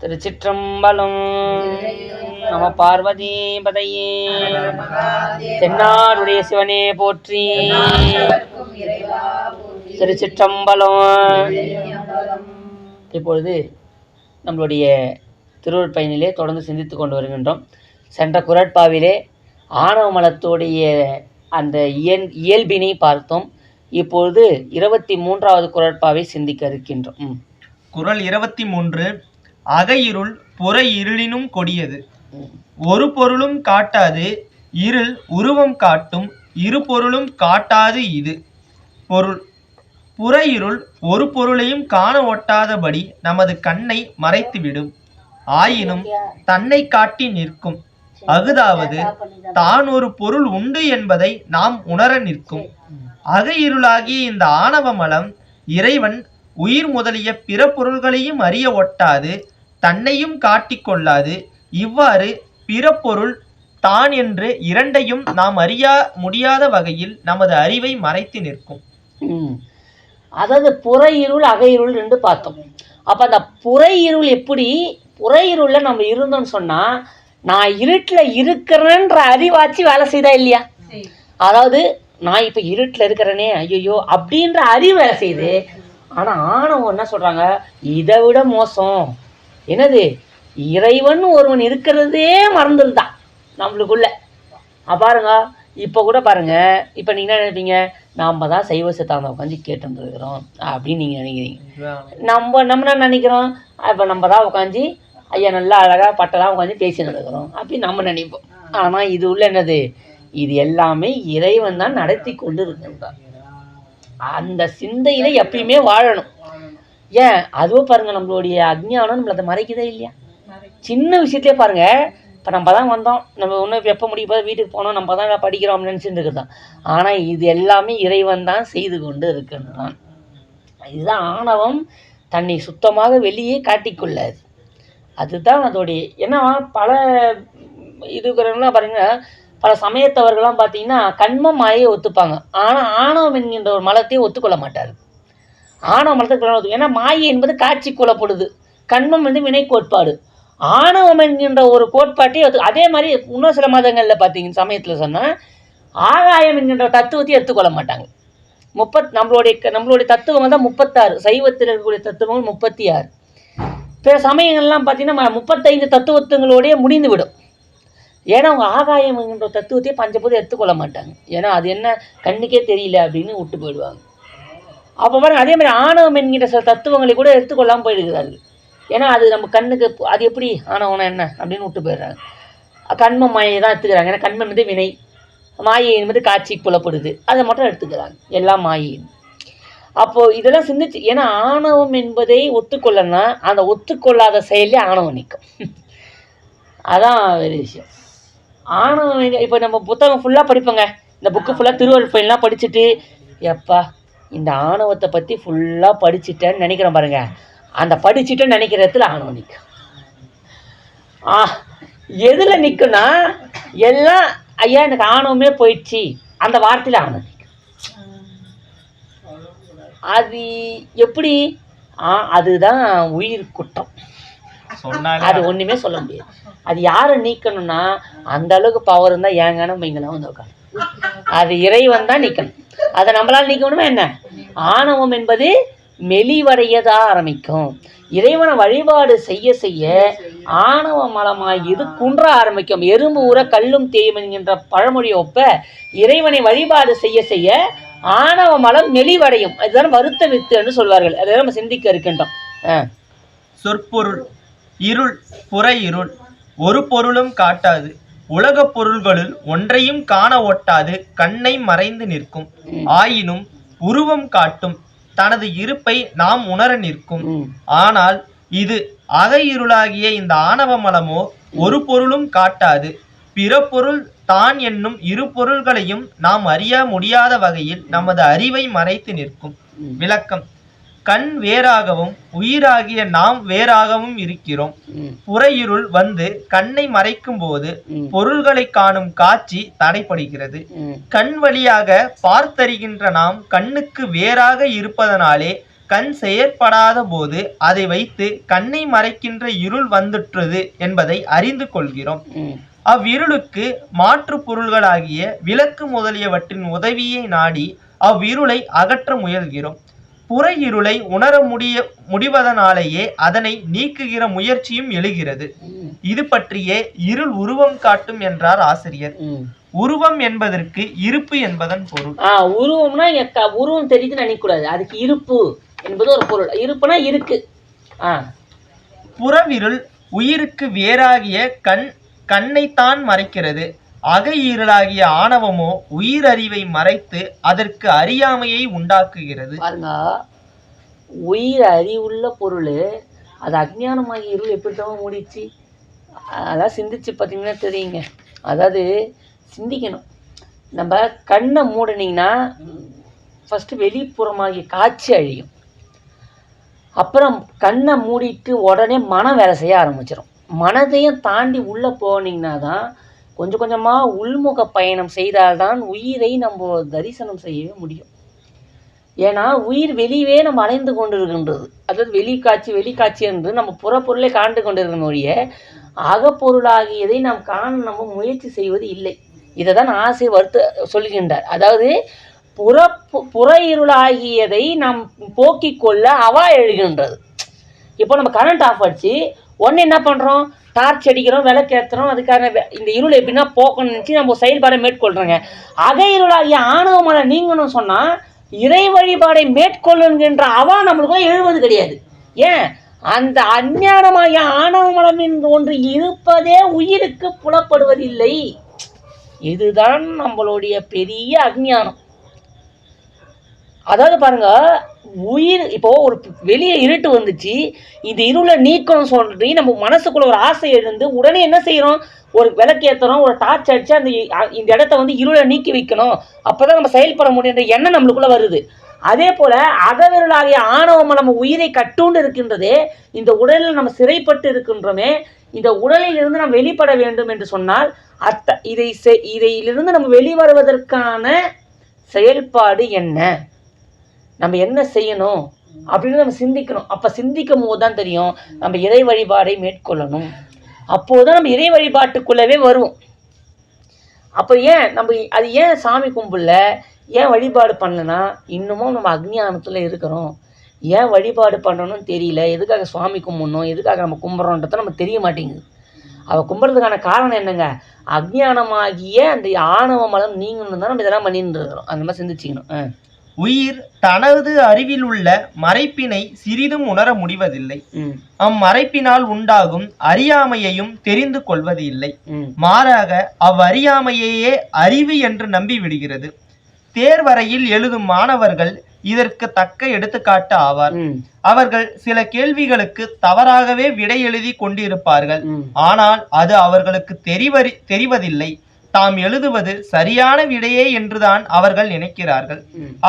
திருச்சிற்றம்பலம். நம பார்வதி பதையே தென்னாடுடைய சிவனே போற்றி. திருச்சிற்றம்பலம். இப்பொழுது நம்மளுடைய திருவள்ளுவர் பயனிலே தொடர்ந்து சிந்தித்து கொண்டு வருகின்றோம். சென்ற குரட்பாவிலே ஆணவ மலத்தோடைய அந்த இயல் இயல்பினை பார்த்தோம். இப்பொழுது இருபத்தி மூன்றாவது குரட்பாவை சிந்திக்க இருக்கின்றோம். குறள் இருபத்தி மூன்று அகையிருள் புற இருளினும் கொடியது. ஒரு பொருளும் காட்டாது இருள் உருவம் காட்டும் இரு பொருளும் காட்டாது இது. பொருள் புற இருள் ஒரு பொருளையும் காண ஒட்டாதபடி நமது கண்ணை மறைத்துவிடும். ஆயினும் தன்னை காட்டி நிற்கும். அகுதாவது தான் ஒரு பொருள் உண்டு என்பதை நாம் உணர நிற்கும். அகையிருளாகிய இந்த ஆணவ மலம் இறைவன் உயிர் முதலிய பிற பொருள்களையும் அறிய ஒட்டாது தன்னையும் காட்டிக் கொள்ளாது இவ்வாறு பிற பொருள் தான் என்று இரண்டையும் நாம் அறியா முடியாத வகையில் நமது அறிவை மறைத்து நிற்கும். அதாவது புற இருள் அகையிருள் என்று பார்த்தோம். அப்போ அந்த புற இருள் எப்படி புற இருளில் நம்ம இருந்தோம்னு சொன்னா நான் இருட்டில் இருக்கிறேன்ற அறிவாச்சு வேலை செய்தா இல்லையா? அதாவது நான் இப்போ இருட்டில் இருக்கிறேனே ஐயோ அப்படின்ற அறிவு வேலை செய்யுது. ஆனால் ஆணவம் என்ன சொல்கிறாங்க இதை விட மோசம். என்னது? இறைவன் ஒருவன் இருக்கிறதே மறந்துருந்தான் நம்மளுக்குள்ள. பாருங்க. இப்போ கூட பாருங்க. இப்போ நீங்க என்ன நினைப்பீங்க? நாம தான் சைவ சித்தாந்தம் உட்காந்து கேட்டுருக்குறோம் அப்படின்னு நீங்கள் நினைக்கிறீங்க. நம்ம நம்ம என்ன நினைக்கிறோம்? இப்போ நம்ம தான் உட்காந்து ஐயா நல்லா அழகாக பட்டெல்லாம் உட்காந்து பேசின்னு இருக்கிறோம் அப்படின்னு நம்ம நினைப்போம். ஆனால் இது உள்ள என்னது? இது எல்லாமே இறைவன் தான் நடத்தி கொண்டு இருக்கின்றான் அந்த சிந்தையில எப்பயுமே வாழணும். ஏன்? அதுவும் பாருங்க நம்மளுடைய அஜ்ஞானம் நம்மள அதை மறைக்குதே இல்லையா? சின்ன விஷயத்திலே பாருங்க இப்போ நம்ம தான் வந்தோம் நம்ம இன்னும் எப்போ முடியும் போது வீட்டுக்கு போனோம் நம்ம தான் படிக்கிறோம் நினச்சிட்டு இருக்கிறோம் ஆனால் இது எல்லாமே இறைவன் தான் செய்து கொண்டு இருக்கின்றான். இதுதான் ஆணவம் தன்னை சுத்தமாக வெளியே காட்டிக்கொள்ளாது. அதுதான் அதோடைய ஏன்னா பல இதுக்கிறவங்களாம் பாருங்க பல சமயத்தவர்கள்லாம் பார்த்தீங்கன்னா கண்மம் மாயை ஒத்துப்பாங்க. ஆனால் ஆணவம் என்கின்ற ஒரு மலத்தை ஒத்துக்கொள்ள மாட்டார் ஆணவ மலத்தை ஒத்து ஏன்னா மாயை என்பது காட்சி கொள்ளப்படுது கண்மம் வந்து வினை கோட்பாடு. ஆணவம் என்கின்ற ஒரு கோட்பாட்டை அதே மாதிரி இன்னும் சில மதங்களில் பார்த்தீங்க சமயத்தில் சொன்னால் ஆகாயம் என்கின்ற தத்துவத்தை எடுத்துக்கொள்ள மாட்டாங்க. முப்பத் நம்மளுடைய நம்மளுடைய தத்துவங்கள் தான் முப்பத்தாறு. சைவத்தில் இருக்கக்கூடிய தத்துவங்கள் முப்பத்தி ஆறு பிற சமயங்கள்லாம் பார்த்தீங்கன்னா முப்பத்தைந்து தத்துவத்துங்களோடய முடிந்து விடும் ஏன்னா அவங்க ஆகாயம் என்கின்ற தத்துவத்தையே பஞ்சபூதம் எடுத்துக்கொள்ள மாட்டாங்க. ஏன்னா அது என்ன கண்ணுக்கே தெரியல அப்படின்னு விட்டு போயிடுவாங்க. அப்போ பாருங்க அதே மாதிரி ஆணவம் என்கின்ற சில தத்துவங்களை கூட எடுத்துக்கொள்ளாமல் போயிடுகிறார்கள் ஏன்னா அது நம்ம கண்ணுக்கு அது எப்படி ஆணவம்னா என்ன அப்படின்னு விட்டு போயிடுறாங்க. கண்ம மாயை தான் எடுத்துக்கிறாங்க. ஏன்னா கண்மம் வந்து வினை. மாயை என்பது காட்சி புலப்படுது. அதை மட்டும் எடுத்துக்கிறாங்க. எல்லாம் மாயை அப்போது இதெல்லாம் சிந்திச்சு ஏன்னா ஆணவம் என்பதை ஒத்துக்கொள்ளனா அந்த ஒத்துக்கொள்ளாத செயலே ஆணவம் நிற்கும் அதான் ஒரு விஷயம். ஆணவம் இப்போ நம்ம புத்தகம் ஃபுல்லாக படிப்போங்க. இந்த புக்கு ஃபுல்லாக திருவள்ளுவெல்லாம் படிச்சுட்டு எப்பா இந்த ஆணவத்தை பற்றி ஃபுல்லாக படிச்சுட்டேன்னு நினைக்கிறேன் பாருங்க. அந்த படிச்சுட்டேன்னு நினைக்கிற இடத்துல ஆணவம் நிற்கும் ஆ எதில் நிற்கும்னா எல்லாம் ஐயா எனக்கு ஆணவமே போயிடுச்சு. அந்த வார்த்தையில் ஆணவம் நிற்கும் அது எப்படி? ஆ அதுதான் உயிர் சொன்னாலே அது ஒண்ணுமே சொல்ல முடியாது. அது யாரை நீக்கணும்னா அந்த அளவுக்கு பவர் இருந்தா ஏங்கான வைங்களாம் வந்து உட்காந்து அது இறைவன் தான் நீக்கணும். அதை நம்மளால் நீக்க முடியுமா என்ன? ஆணவம் என்பது மெலிவடையதா ஆரம்பிக்கும். இறைவனை வழிபாடு செய்ய செய்ய ஆணவ மலமாய் இது குன்ற ஆரம்பிக்கும். எறும்பு ஊற கல்லும் தேயும் என்கின்ற பழமொழியை ஒப்ப இறைவனை வழிபாடு செய்ய செய்ய ஆணவ மலம் மெலிவடையும். அதுதான் வருத்த வித்து என்று சொல்வார்கள். அதை நம்ம சிந்திக்க இருக்கின்றோம். சொற்பொருள். இருள் புற இருள். ஒரு பொருளும் காட்டாது. உலகப் பொருள்களுள் ஒன்றையும் காண ஒட்டாது கண்ணை மறைந்து நிற்கும். ஆயினும் உருவம் காட்டும் தனது இருப்பை நாம் உணர நிற்கும். ஆனால் இது அகையிருளாகிய இருளாகிய இந்த ஆணவ மலமோ ஒரு பொருளும் காட்டாது. பிற பொருள் தான் என்னும் இரு பொருள்களையும் நாம் அறிய முடியாத வகையில் நமது அறிவை மறைத்து நிற்கும். விளக்கம். கண் வேறாகவும் உயிராகிய நாம் வேறாகவும் இருக்கிறோம். புறையிருள் வந்து கண்ணை மறைக்கும் போது. பொருள்களை காணும் காட்சி தடைப்படுகிறது கண் வழியாக பார்த்தறிகின்ற நாம் கண்ணுக்கு வேறாக இருப்பதனாலே கண் செயற்படாத போது அதை வைத்து கண்ணை மறைக்கின்ற இருள் வந்துற்றது என்பதை அறிந்து கொள்கிறோம். அவ்விருளுக்கு மாற்று பொருள்களாகிய விளக்கு முதலியவற்றின் உதவியை நாடி அவ்விருளை அகற்ற முயல்கிறோம். புற இருளை உணர முடிய முடிவதனாலேயே அதனை நீக்குகிற முயற்சியும் எழுகிறது. இது பற்றியே இருள் உருவம் காட்டும் என்றார் ஆசிரியர். உருவம் என்பதற்கு இருப்பு என்பதன் பொருள். ஆ உருவம்னா உருவம் தெரியுதுன்னு நினைக்கக்கூடாது. அதுக்கு இருப்பு என்பது ஒரு பொருள். இருப்புனா இருக்கு. ஆ. புறவிருள் உயிருக்கு வேறாகிய கண் கண்ணைத்தான் மறைக்கிறது. அக இருளாகிய ஆணவமோ உயிரறிவை மறைத்து அதற்கு அறியாமையை உண்டாக்குகிறது. பாருங்க உயிர் அறிவுள்ள பொருள் அது அஜ்ஞானமாகி இருள் எப்படித்தான் மூடிச்சு? அதான் சிந்திச்சு பார்த்தீங்கன்னா தெரியுங்க. அதாவது சிந்திக்கணும். நம்ம கண்ணை மூடினீங்கன்னா ஃபஸ்ட்டு வெளிப்புறமாகிய காட்சி அழியும். அப்புறம் கண்ணை மூடிட்டு உடனே மனம் வேலை செய்ய ஆரம்பிச்சிடும் மனதையும் தாண்டி உள்ளே போனீங்கன்னா தான் கொஞ்சம் கொஞ்சமாக உள்முக பயணம் செய்தால்தான் உயிரை நம்ம தரிசனம் செய்யவே முடியும். ஏன்னா உயிர் வெளியவே நம்ம அலைந்து கொண்டிருக்கின்றது. அதாவது வெளிக்காட்சி வெளிக்காட்சி என்று நம்ம புறப்பொருளை காண்டு கொண்டிருக்கிற ஒழிய அகப்பொருளாகியதை நாம் காண நம்ம முயற்சி செய்வது இல்லை. இதை தான் ஆசை வருத்த சொல்லுகின்றார் அதாவது புற புற இருளாகியதை நாம் போக்கிக் கொள்ள அவா எழுகின்றது. இப்போ நம்ம கரண்ட் ஆஃப் ஆச்சு. ஒன்று என்ன பண்ணுறோம் டார்ச் அடிக்கிறோம் விளக்கேற்றுறோம் அதுக்கான இந்த இருள் எப்படின்னா போக்கணும்னு நினச்சி நம்ம செயல்பாடை மேற்கொள்கிறோங்க அக இருளாகிய ஆணவ மலை நீங்கணும்னு சொன்னால் இறை வழிபாடை மேற்கொள்ளுங்கின்ற அவா நம்மளுக்குள்ள எழுவது கிடையாது. ஏன்? அந்த அஞ்ஞானமாகிய ஆணவ மலம் என்று ஒன்று இருப்பதே உயிருக்கு புலப்படுவதில்லை. இதுதான் நம்மளுடைய பெரிய அஞ்ஞானம். அதாவது பாருங்க உயிர் இப்போ ஒரு வெளியே இருட்டு வந்துச்சு இந்த இருளை நீக்கணும் சொல்லி நம்ம மனசுக்குள்ள ஒரு ஆசை எழுந்து உடனே என்ன செய்யறோம்? ஒரு விளக்கு ஏற்றுறோம் ஒரு டார்ச் அடிச்சு அந்த இந்த இடத்த வந்து இருளை நீக்கி வைக்கணும். அப்பதான் நம்ம செயல்பட முடியுன்ற எண்ணம் நம்மளுக்குள்ள வருது. அதே போல அகவிரலாகிய ஆணவம் நம்ம உயிரை கட்டுண்டு இருக்கின்றதே இந்த உடலில் நம்ம சிறைப்பட்டு இருக்கின்றோமே இந்த உடலில் இருந்து நாம் வெளிப்பட வேண்டும் என்று சொன்னால் அத்த இதை செ- நம்ம வெளிவருவதற்கான செயல்பாடு என்ன? நம்ம என்ன செய்யணும் அப்படின்னு நம்ம சிந்திக்கணும். அப்போ சிந்திக்கும் போது தான் தெரியும் நம்ம இறை வழிபாடை மேற்கொள்ளணும். அப்போது தான் நம்ம இறை வழிபாட்டுக்குள்ளவே வருவோம். அப்போ ஏன் நம்ம அது ஏன் சாமி கும்பிடல? ஏன் வழிபாடு பண்ணலனா இன்னமும் நம்ம அக்ஞானத்தில் இருக்கிறோம். ஏன் வழிபாடு பண்ணணும்னு தெரியல. எதுக்காக சுவாமி கும்பிடணும்? எதுக்காக நம்ம கும்பிட்றோன்றத நம்ம தெரிய மாட்டேங்குது. அவள் கும்பிட்றதுக்கான காரணம் என்னங்க? அக்ஞானமாகிய அந்த ஆணவ மலம் நீங்கணும் தான் நம்ம இதெல்லாம் பண்ணிட்டு இருக்கிறோம் அந்த மாதிரி சிந்திச்சிக்கணும். ஆ. உயிர் தனது அறிவில் உள்ள மறைப்பினை சிறிதும் உணர முடிவதில்லை. அம்மறைப்பினால் உண்டாகும் அறியாமையையும் தெரிந்து கொள்வது இல்லை மாறாக அவ்வறியாமையையே அறிவு என்று நம்பி விடுகிறது தேர்வரையில் எழுதும் மாணவர்கள் இதற்கு தக்க எடுத்துக்காட்டு ஆவார். அவர்கள் சில கேள்விகளுக்கு தவறாகவே விடை எழுதி கொண்டிருப்பார்கள். ஆனால் அது அவர்களுக்கு தெரிவறி தெரிவதில்லை. தாம் எழுதுவது சரியான விடையே என்றுதான் அவர்கள் நினைக்கிறார்கள்.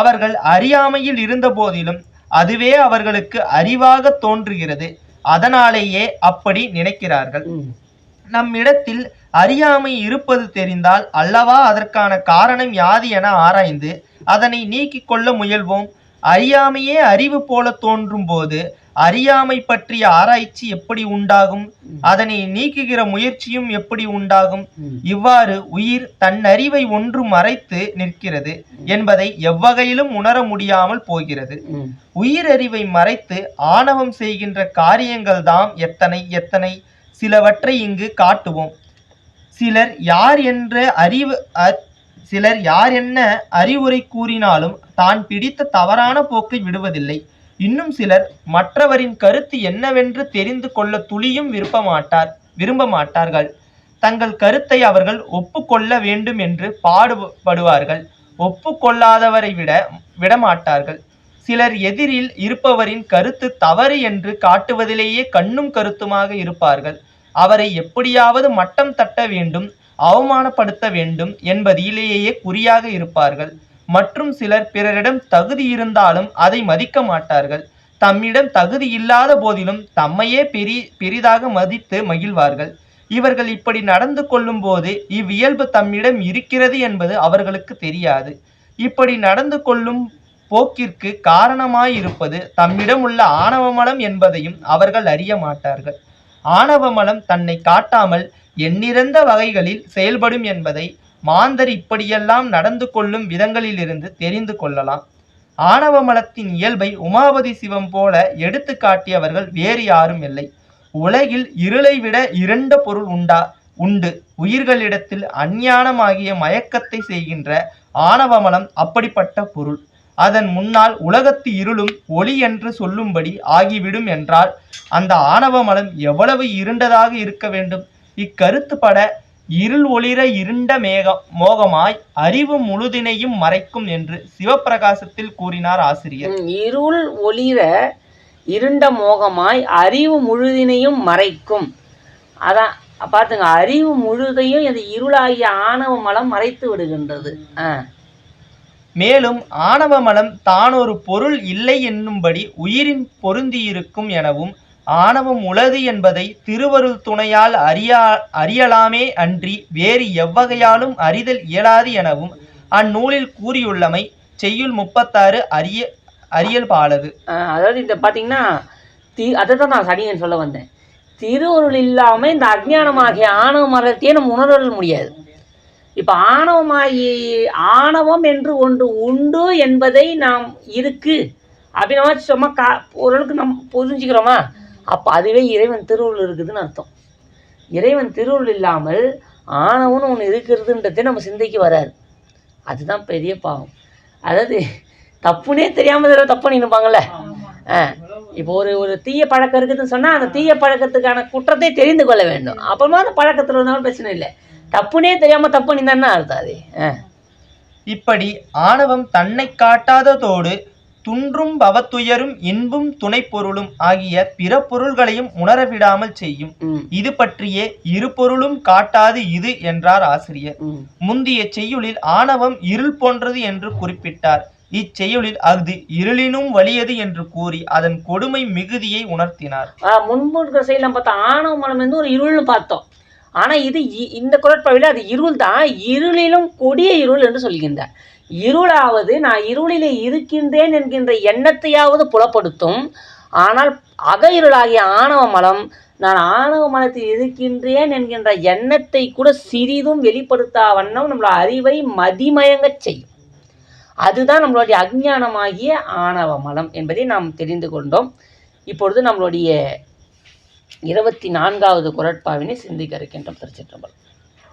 அவர்கள் அறியாமையில் இருந்த போதிலும் அதுவே அவர்களுக்கு அறிவாக தோன்றுகிறது. அதனாலேயே அப்படி நினைக்கிறார்கள். நம்மிடத்தில் அறியாமை இருப்பது தெரிந்தால் அல்லவா அதற்கான காரணம் யாது என ஆராய்ந்து அதனை நீக்கிக் கொள்ள முயல்வோம். அறியாமையே அறிவு போல தோன்றும் போது அறியாமை பற்றிய ஆராய்ச்சி எப்படி உண்டாகும்? அதனை நீக்குகிற முயற்சியும் எப்படி உண்டாகும்? இவ்வாறு உயிர் தன்னறிவை ஒன்று மறைத்து நிற்கிறது என்பதை எவ்வகையிலும் உணர முடியாமல் போகிறது. ம். உயிரறிவை மறைத்து ஆணவம் செய்கின்ற காரியங்கள்தாம் எத்தனை எத்தனை? சிலவற்றை இங்கு காட்டுவோம். சிலர் யார் என்ற அறிவு சிலர் யார் என்ன அறிவுரை கூறினாலும் தான் பிடித்த தவறான போக்கை விடுவதில்லை. இன்னும் சிலர் மற்றவரின் கருத்து என்னவென்று தெரிந்து கொள்ள துளியும் விருப்ப மாட்டார் விரும்ப மாட்டார்கள். தங்கள் கருத்தை அவர்கள் ஒப்புக்கொள்ள வேண்டும் என்று பாடுபடுவார்கள். ஒப்புக்கொள்ளாதவரை விட விடமாட்டார்கள். சிலர் எதிரில் இருப்பவரின் கருத்து தவறு என்று காட்டுவதிலேயே கண்ணும் கருத்துமாக இருப்பார்கள். அவரை எப்படியாவது மட்டம் தட்ட வேண்டும். அவமானப்படுத்த வேண்டும் என்பதிலேயே குறியாக இருப்பார்கள். மற்றும் சிலர் பிறரிடம் தகுதி இருந்தாலும் அதை மதிக்க மாட்டார்கள். தம்மிடம் தகுதி இல்லாத போதிலும் தம்மையே பெரி பெரிதாக மதித்து மகிழ்வார்கள். இவர்கள் இப்படி நடந்து கொள்ளும்போது இவ்வியல்பு தம்மிடம் இருக்கிறது என்பது அவர்களுக்கு தெரியாது. இப்படி நடந்து கொள்ளும் போக்கிற்கு காரணமாயிருப்பது தம்மிடம் உள்ள ஆணவமலம் என்பதையும் அவர்கள் அறிய மாட்டார்கள். ஆணவமலம் தன்னை காட்டாமல் எண்ணிறந்த வகைகளில் செயல்படும் என்பதை மாந்தர் இப்படியெல்லாம் நடந்து கொள்ளும் விதங்களிலிருந்து தெரிந்து கொள்ளலாம். ஆணவமலத்தின் இயல்பை உமாபதி சிவம் போல எடுத்து காட்டியவர்கள் வேறு யாரும் இல்லை. உலகில் இருளை விட இரண்ட பொருள் உண்டா? உண்டு. உயிர்களிடத்தில் அஞ்ஞானமாகிய மயக்கத்தை செய்கின்ற ஆணவமலம் அப்படிப்பட்ட பொருள். அதன் முன்னால் உலகத்து இருளும் ஒளி என்று சொல்லும்படி ஆகிவிடும் என்றால் அந்த ஆணவ மலம் எவ்வளவு இருண்டதாக இருக்க வேண்டும்? இக்கருத்துப்பட இருள் ஒளிர இருண்ட மேகம் மோகமாய் அறிவு முழுதினையும் மறைக்கும் என்று சிவப்பிரகாசத்தில் கூறினார் ஆசிரியர். இருள் ஒளிர இருண்ட மோகமாய் அறிவு முழுதினையும் மறைக்கும். அதான் பார்த்துங்க அறிவு முழுதையும் இந்த இருளாகிய ஆணவ மலம் மறைத்து விடுகின்றது. ஆ. மேலும் ஆணவமலம் தான் ஒரு பொருள் இல்லை என்னும்படி உயிரின் பொருந்தியிருக்கும் எனவும் ஆணவம் உளது என்பதை திருவருள் துணையால் அறியா அறியலாமே அன்றி வேறு எவ்வகையாலும் அறிதல் இயலாது எனவும் அந்நூலில் கூறியுள்ளமை செய்யுள் முப்பத்தாறு அரிய அறியல் பாலது. அதாவது இந்த பார்த்தீங்கன்னா தி அதை தான் நான் சனியன் சொல்ல வந்தேன். திருவருள் இல்லாமல் இந்த அஜ்ஞானமாகிய ஆணவ மரத்தையே நம்ம உணர முடியாது. இப்போ ஆணவமாயி ஆணவம் என்று ஒன்று உண்டு என்பதை நாம் இருக்கு. அப்படின்னு சும்மா கா ஓரளவுக்கு நம்ம புரிஞ்சுக்கிறோமா? அப்போ அதுவே இறைவன் திருவுள் இருக்குதுன்னு அர்த்தம். இறைவன் திருவுள் இல்லாமல் ஆணவம்னு ஒன்று இருக்கிறதுன்றதே நம்ம சிந்தைக்கு வராது. அதுதான் பெரிய பாவம். அதாவது தப்புனே தெரியாமல் தடவை தப்பு நினைப்பாங்கல்ல ஆ இப்போ ஒரு ஒரு தீய பழக்கம் இருக்குதுன்னு சொன்னால் அந்த தீய பழக்கத்துக்கான குற்றத்தை தெரிந்து கொள்ள வேண்டும். அப்புறமா அந்த பழக்கத்தில் இருந்தாலும் பிரச்சனை இல்லை. தப்புனே தெரியாமல் தப்பு நின்னா அர்த்தம் அது. இப்படி ஆணவம் தன்னை காட்டாததோடு துன்றும் பவத்துயரும் இன்பும் துணைப்பொருளும் ஆகிய பிற பொருள்களையும் உணரவிடாமல் செய்யும். இது பற்றியே இரு பொருளும் காட்டாது இது என்றார் ஆசிரியர். முந்திய செய்யுளில் ஆணவம் இருள் போன்றது என்று குறிப்பிட்டார். இச்செய்யுளில் அது இருளினும் வலியது என்று கூறி அதன் கொடுமை மிகுதியை உணர்த்தினார். முன்பு இருக்கிற பார்த்தா ஆணவ மனம் வந்து ஒரு இருள்னு பார்த்தோம். ஆனால் இது இ- இந்த குரட்பாவில் அது இருள் தான். இருளிலும் கொடிய இருள் என்று சொல்கின்றார். இருளாவது நான் இருளிலே இருக்கின்றேன் என்கின்ற எண்ணத்தையாவது புலப்படுத்தும். ஆனால் அக இருளாகிய ஆணவ மலம் நான் ஆணவ மலத்தில் இருக்கின்றேன் என்கின்ற எண்ணத்தை கூட சிறிதும் வெளிப்படுத்தா வண்ணம் நம்மளோட அறிவை மதிமயங்கச் செய்யும். அதுதான் நம்மளுடைய அஞ்ஞானமாகிய ஆணவ மலம் என்பதை நாம் தெரிந்து கொண்டோம். இப்பொழுது நம்மளுடைய இருபத்தி நான்காவது குரட்பாவினை சிந்திக்க இருக்கின்றோம் திருச்சிற்றம்பலம்.